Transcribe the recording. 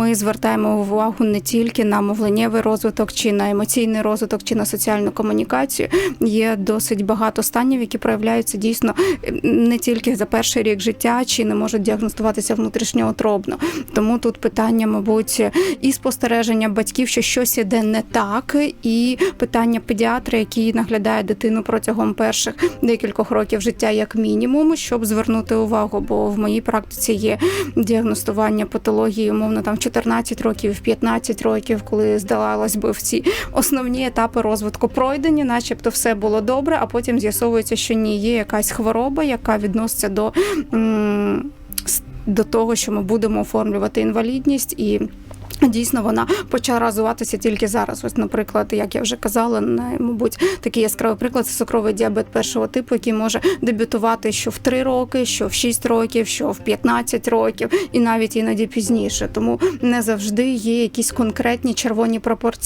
ми звертаємо увагу не тільки на мовленнєвий розвиток, чи на емоційний розвиток, чи на соціальну комунікацію. Є досить багато станів, які проявляються дійсно е, не тільки за перший рік життя, чи не можуть діагностуватися внутрішньоутробно. Тому тут питання, мабуть, і спостереження батьків, що щось іде не так, і питання педіатра, який наглядає дитину протягом перших декількох років життя, як мінімум, щоб звернути увагу. Бо в моїй практиці є діагностування патології, умовно там в 14 років, в 15 років, коли здавалось би всі основні етапи розвитку пройдені, начебто все було добре, а потім з'ясовується, що ні, є якась хвороба, яка відноситься до. До того, що ми будемо оформлювати інвалідність і. Дійсно, вона почала розвиватися тільки зараз. Ось, наприклад, як я вже казала, мабуть, такий яскравий приклад це цукровий діабет першого типу, який може дебютувати що в 3 роки, що в 6 років, що в 15 років, і навіть іноді пізніше. Тому не завжди є якісь конкретні червоні пропорції.